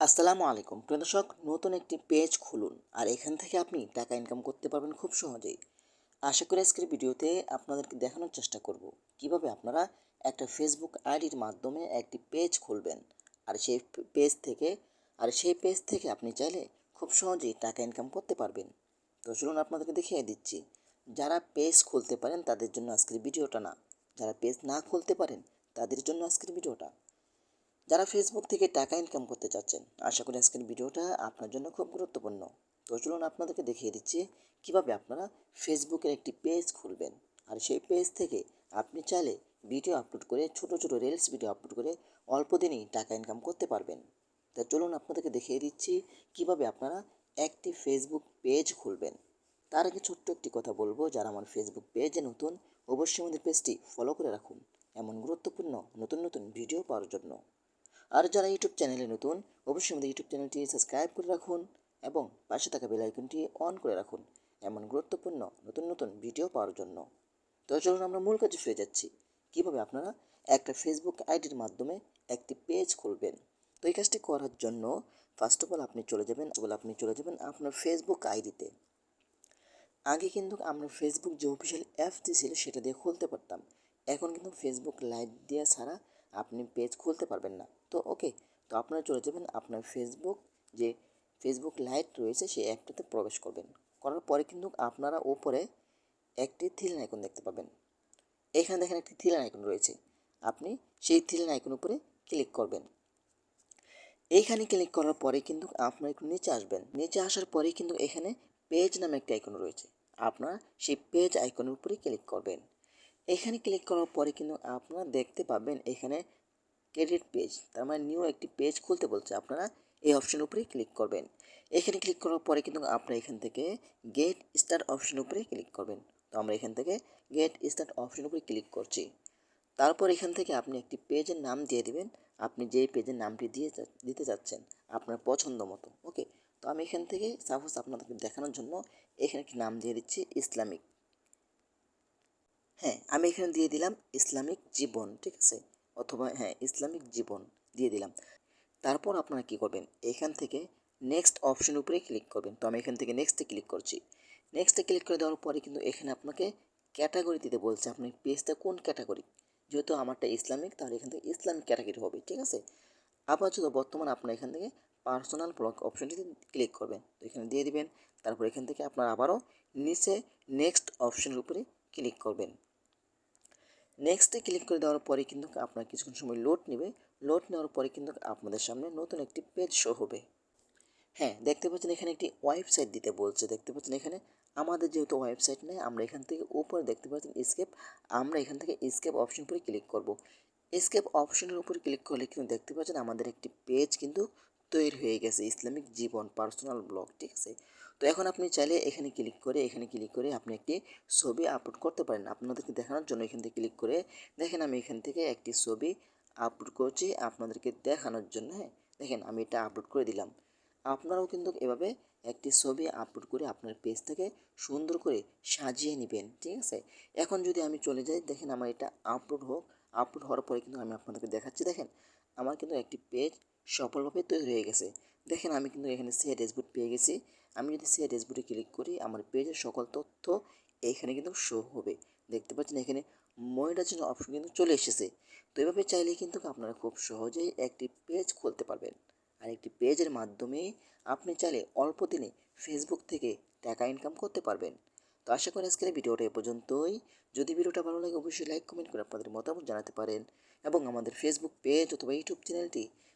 আসসালামু আলাইকুম। প্রিয় দর্শক, নতুন একটি পেজ খুলুন আর এখান থেকে আপনি টাকা ইনকাম করতে পারবেন খুব সহজেই। আশা করি আজকের ভিডিওতে আপনাদেরকে দেখানোর চেষ্টা করব। কীভাবে আপনারা একটা ফেসবুক আইডির মাধ্যমে একটি পেজ খুলবেন আর সেই পেজ থেকে, আর সেই পেজ থেকে আপনি চাইলে খুব সহজেই টাকা ইনকাম করতে পারবেন। তো চলুন আপনাদেরকে দেখিয়ে দিচ্ছি। যারা পেজ খুলতে পারেন তাদের জন্য আজকের ভিডিওটা না। যারা পেজ না খুলতে পারেন তাদের জন্য আজকের ভিডিওটা। যারা ফেসবুক থেকে টাকা ইনকাম করতে চাচ্ছেন, আশা করি আজকের ভিডিওটা আপনার জন্য খুব গুরুত্বপূর্ণ। তো চলুন আপনাদেরকে দেখিয়ে দিচ্ছি কীভাবে আপনারা ফেসবুকের একটি পেজ খুলবেন। আর সেই পেজ থেকে আপনি চাইলে ভিডিও আপলোড করে ছোট ছোট রিলস ভিডিও আপলোড করে অল্প দিনেই টাকা ইনকাম করতে পারবেন। তা চলুন আপনাদেরকে দেখিয়ে দিচ্ছি কীভাবে আপনারা একটি ফেসবুক পেজ খুলবেন। তার আগে ছোট্ট একটি কথা বলব, যারা আমার ফেসবুক পেজে নতুন, অবশ্যই আমাদের পেজটি ফলো করে রাখুন। এমন গুরুত্বপূর্ণ, নতুন নতুন ভিডিও পাওয়ার জন্য। আর যারা ইউটিউব চ্যানেলে নতুন, অবশ্যই আমাদের ইউটিউব চ্যানেলটি সাবস্ক্রাইব করে রাখুন এবং পাশে থাকা বেল আইকনটি অন করে রাখুন এমন গুরুত্বপূর্ণ নতুন নতুন ভিডিও পাওয়ার জন্য। তো চলুন আমরা মূল কাজে ফিরে যাচ্ছি। কীভাবে আপনারা একটা ফেসবুক আইডির মাধ্যমে একটি পেজ খুলবেন? তো এই কাজটি করার জন্য ফার্স্ট অফ অল আপনি চলে যাবেন আপনি চলে যাবেন আপনার ফেসবুক আইডিতে। আগে কিন্তু আমরা ফেসবুক যে অফিসিয়াল অ্যাপটি ছিল সেটা দিয়ে খুলতে পারতাম। এখন কিন্তু ফেসবুক লাইট দেওয়া ছাড়া আপনি পেজ খুলতে পারবেন না। তো ওকে, তো আপনারা চলে যাবেন আপনার ফেসবুক যে ফেসবুক লাইট রয়েছে সেই অ্যাপটাতে প্রবেশ করবেন। করার পরে কিন্তু আপনারা ওপরে একটি থ্রিল আইকন দেখতে পাবেন। এখানে দেখেন একটি থ্রিল আইকন রয়েছে। আপনি সেই থ্রিল আইকন উপরে ক্লিক করবেন। এইখানে ক্লিক করার পরে কিন্তু আপনার একটু নিচে আসবেন। নিচে আসার পরে কিন্তু এখানে পেজ নামে একটি আইকন রয়েছে। আপনার সেই পেজ আইকনের উপরে ক্লিক করবেন। এখানে ক্লিক করার পরে কিন্তু আপনারা দেখতে পাবেন এখানে ক্রেডিট পেজ, তার মানে নিউ একটি পেজ খুলতে বলছে। আপনারা এই অপশন উপরে ক্লিক করবেন। এখানে ক্লিক করার পরে কিন্তু আপনারা এখান থেকে গেট স্টার্ট অপশন উপরে ক্লিক করবেন। তো আমরা এখান থেকে গেট স্টার্ট অপশন উপরে ক্লিক করছি। তারপর এখান থেকে আপনি একটি পেজের নাম দিয়ে দিবেন। আপনি যেই পেজের নামটি দিয়ে দিতে চাচ্ছেন আপনার পছন্দ মতো, ওকে? তো আমি এখান থেকে সাপোজ আপনাদেরকে দেখানোর জন্য এখানে একটি নাম দিয়ে দিচ্ছি ইসলামিক। হ্যাঁ আমি এখানে দিয়ে দিলাম ইসলামিক জীবন, ঠিক আছে? অথবা হ্যাঁ ইসলামিক জীবন দিয়ে দিলাম। তারপর আপনারা কি করবেন? এখান থেকে নেক্সট অপশন উপরে ক্লিক করবেন। তো আমি এখান থেকে নেক্সটে ক্লিক করছি। নেক্সটে ক্লিক করে দেওয়ার পরে কিন্তু এখানে আপনাকে ক্যাটাগরি দিতে বলছে। আপনি পেজটা কোন ক্যাটাগরি যেহেতু আমারটা ইসলামিক, তাহলে এখান থেকে ইসলামিক ক্যাটাগরি হবে, ঠিক আছে? আবার যদি বর্তমান আপনার এখান থেকে পার্সোনাল ব্লক অপশনটিতে ক্লিক করবেন। তো এখানে দিয়ে দিবেন। তারপর এখান থেকে আপনার আবারও নিচে নেক্সট অপশনের উপরে ক্লিক করবেন। নেক্সটে ক্লিক করে দেওয়ার পরে কিন্তু আপনার কিছুক্ষণ সময় লোড নেবে। লোড নেওয়ার পরে কিন্তু আপনাদের সামনে নতুন একটি পেজ শো হবে। হ্যাঁ দেখতে পাচ্ছেন এখানে একটি ওয়েবসাইট দিতে বলছে। দেখতে পাচ্ছেন এখানে আমাদের যেহেতু ওয়েবসাইট নেই, আমরা এখান থেকে উপরে দেখতে পাচ্ছেন স্কেপ আমরা এখান থেকে স্কেপ অপশন উপরে ক্লিক করব। স্কেপ অপশনের উপরে ক্লিক করলে কিন্তু দেখতে পাচ্ছেন আমাদের একটি পেজ কিন্তু তৈরি হয়ে গেছে ইসলামিক জীবন পার্সোনাল ব্লগ ঠিক আছে? তো এখন আপনি চাইলে এখানে ক্লিক করে, এখানে ক্লিক করে আপনি একটি ছবি আপলোড করতে পারেন। আপনাদেরকে দেখানোর জন্য এখান থেকে ক্লিক করে দেখেন আমি এখান থেকে একটি ছবি আপলোড করছি আপনাদেরকে দেখানোর জন্য। হ্যাঁ দেখেন আমি এটা আপলোড করে দিলাম। আপনারাও কিন্তু এভাবে একটি ছবি আপলোড করে আপনার পেজটাকে সুন্দর করে সাজিয়ে নেবেন, ঠিক আছে? এখন যদি আমি চলে যাই, দেখেন আমার এটা আপলোড হোক আপলোড হওয়ার পরে কিন্তু আমি আপনাদেরকে দেখাচ্ছি। দেখেন আমার কিন্তু একটি পেজ সফলভাবে তৈরি হয়ে গেছে। দেখেন, আমি কিন্তু এখানে সে ড্যাশবোর্ড পেয়ে গেছি। আমি যদি সে ড্যাশবোর্ডে ক্লিক করি, আমার পেজের সকল তথ্য এখানে কিন্তু শো হবে। দেখতে পাচ্ছেন, এখানে মনিটাইজেশন অপশন কিন্তু চলে এসেছে। তো এভাবে চাইলে কিন্তু আপনারা খুব সহজেই একটি পেজ খুলতে পারবেন। আর একটি পেজের মাধ্যমে আপনি চাইলে অল্প দিনে ফেসবুক থেকে টাকা ইনকাম করতে পারবেন। তো আশা করি আজকের ভিডিওটা এ পর্যন্তই। যদি ভিডিওটা ভালো লাগে, অবশ্যই লাইক কমেন্ট করে আপনাদের মতামত জানাতে পারেন। এবং আমাদের ফেসবুক পেজ অথবা ইউটিউব চ্যানেলটি